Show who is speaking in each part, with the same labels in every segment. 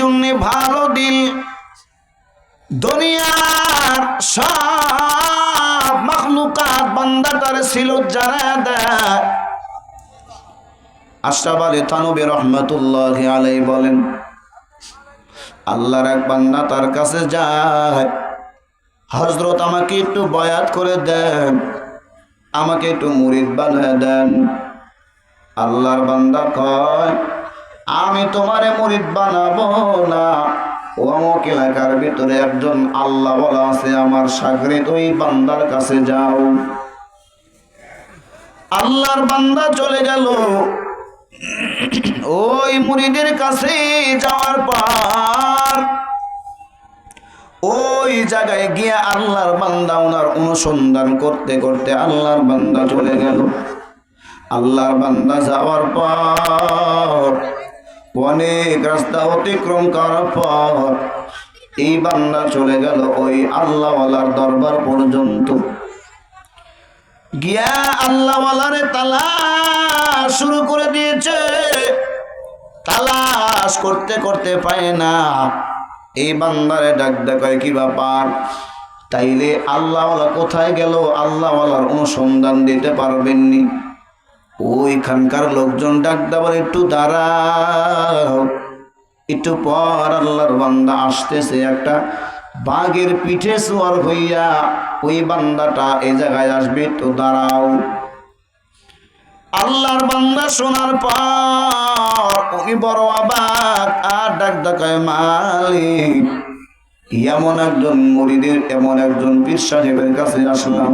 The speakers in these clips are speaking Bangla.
Speaker 1: জন্যে ভালো দিল দুনিয়ার সব মখলুকাত বান্দাটার ছিল যারা দেয়। রহমতুল্লাহ আলাই বলেন, আল্লাহর এক বান্দা তার কাছে যায়। হজরত আমাকে একটু বয়াত করে দেন, আমাকে একটু মুরিদ বানায় দেন। আল্লাহর বান্দা কয় আমি তোমারে মুরিদ বানাবো না। অমুক এলাকার ভিতরে একজন আল্লাহ বলা আছে, আমার সাগরিত ওই বান্দার কাছে যাও। আল্লাহর বান্দা চলে গেল। ওই মুরিদের কাছে যাওয়ার পর ওই জায়গায় গিয়ে আল্লাহর বান্দা ওনার অনুসন্ধান করতে করতে আল্লাহর বান্দা চলে গেল। আল্লাহর বান্দা যাওয়ার পর অনেক রাস্তা অতিক্রম করার পর এই বান্দা চলে গেল ওই আল্লাহওয়ালার দরবার পর্যন্ত। গিয়া আল্লাহওয়ালারে তালা শুরু করে দিয়েছে। তালাশ করতে করতে পায় না। এই বান্দারে ডাক ডাকায় কি ব্যাপার? তাইলে আল্লাহওয়ালা কোথায় গেল? আল্লাহওয়ালার অনুসন্ধান দিতে পারবেননি। ওইখানকার লোকজন ডাক দেবার একটু দাঁড়াও, একটু পর আল্লাহর বান্দা আসতেছে। একটা বাঘের পিঠে সোয়ার হইয়া ওই বান্দাটা এই জায়গায় আসবে তো দাঁড়াও। আল্লাহর বান্দা শোনার পর উনি বড় অবাক আর ডাক ডাকায় মালিক, এমন একজন মরিদের, এমন একজন পীর সাহেবের কাছে আসলাম।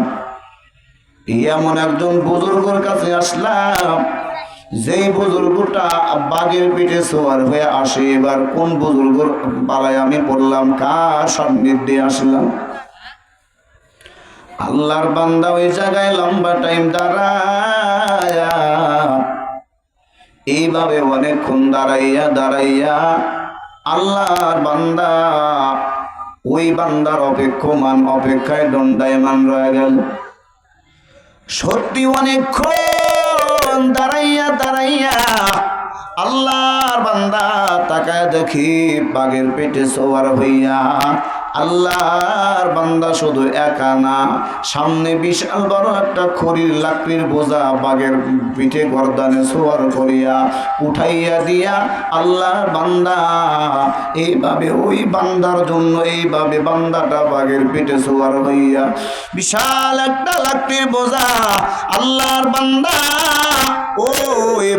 Speaker 1: এমন একজন বুজুর্গর কাছে আসলাম, যেই বুজুর্গটা বাঘের পিঠে সোয়ার হয়ে আসে। এবার কোন বুজুর্গর পালায় আমি পড়লাম কার সান্নিধ্যে আসলাম? আল্লাহর বান্দা ওই জায়গায় লম্বা টাইম দাঁড়ায়া, এইভাবে অনেকক্ষণ দাঁড়াইয়া দাঁড়াইয়া আল্লাহর বান্দা ওই বান্দার অপেক্ষমান, অপেক্ষায় দণ্ডায়মান রয়ে গেল। সত্যি অনেকক্ষণ দাঁড়াইয়া দাঁড়াইয়া আল্লাহর বান্দা তাকায় দেখি বাঘের পেটে সোয়ার হইয়া আল্লাহর বান্দা শুধু একা না, সামনে বিশাল বড় একটা খড়ির লাকড়ির বোঝা বাঘের পিঠে গর্দানে সোয়ার করিয়া উঠাইয়া দিয়া আল্লাহর বান্দা, এইভাবে ওই বান্দার জন্য এইভাবে বান্দাটা বাঘের পিঠে সোয়ার হইয়া বিশাল একটা লাকড়ির বোঝা আল্লাহর বান্দা, ওই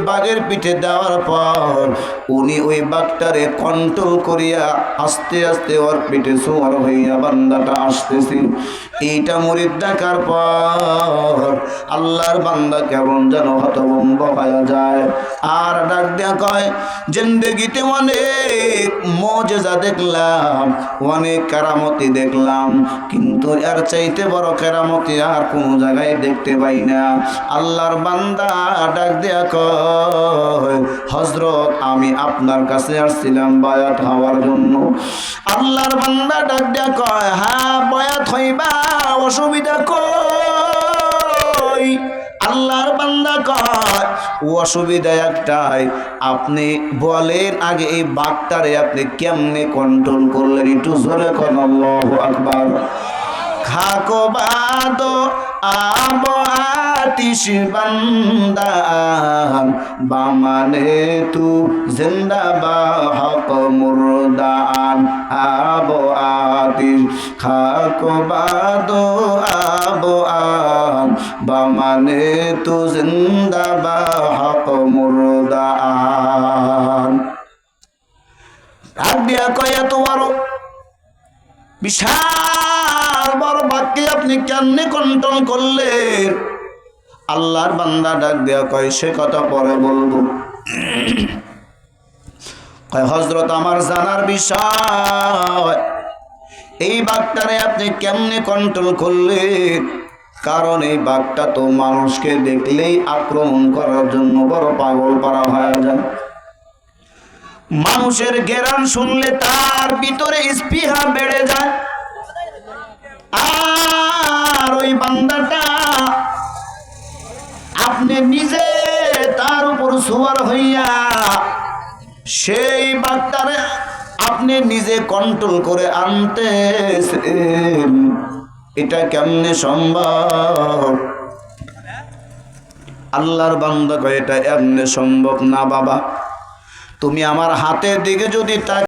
Speaker 1: বাঘের পিঠে দেওয়ার পর উনি ওই বাঘটারে কন্ট্রোল করিয়া আস্তে আস্তে ওর পিঠে সোয়ার হইয়া বান্দাটা আসতেছে। এইটা মরিদ ডাকার পর আল্লাহর বান্দা কেমন যেন হতভম্ব হয়ে যায়। আর ডাক দেয়া কয়, জিন্দগিতে অনেক মজেজা দেখলাম, অনেক কারামতি দেখলাম, কিন্তু আর চাইতে বড় কেরামতি আর কোনো জায়গায় দেখতে পাই না। আল্লাহর বান্দা ডাক দেয়া কয় হজরত আমি আপনার কাছে আসছিলাম বায়াত হওয়ার জন্য। আল্লাহর বান্দা ডাক দেয়া কয় হ্যাঁ বয়াত হইবা, অসুবিধা কই? আল্লাহর বান্দা কয়, ও অসুবিধা একটাই, আপনি বলেন আগে এই বাঘটারে আপনি কেমনে কন্ট্রোল করলেন? একটু জোরে কন, আল্লাহু আকবার। খাকো বাদো আবো আতিশ বান্দান। বামানে তু জিন্দা বা হক মুরদান। আবো আতিশ খাকো বাদো আবো আন। বামানে তু জিন্দা বা হক মুরদান। ডাক দিয়া কয়া তোমারও বিশাল বড় বাক্যে আপনি কেমনে কন্ট্রোল করলেন? আল্লাহর বান্দা ডাক দেওয়া কয়, সে কথা পরে বলব। হজরত আমার জানার বিষয়। এই বাঘটারে আপনি কেমনে কন্ট্রোল করলেন? কারণ এই বাঘটা তো মানুষকে দেখলেই আক্রমণ করার জন্য বড় পাগল পারা হয়ে যায়। মানুষের গেরান শুনলে তার ভিতরে স্পৃহা বেড়ে যায়। আর ওই বান্দাটা। আপনি নিজে তার উপর সুয়ার হইয়া সেই বাগটারে আপনি নিজে কন্ট্রোল করে আনতেছেন। এটা কেমনে সম্ভব? আল্লাহর বান্দা কয়, এটা এমনি সম্ভব না বাবা। তুমি আমার হাতের দিকে যদি তাক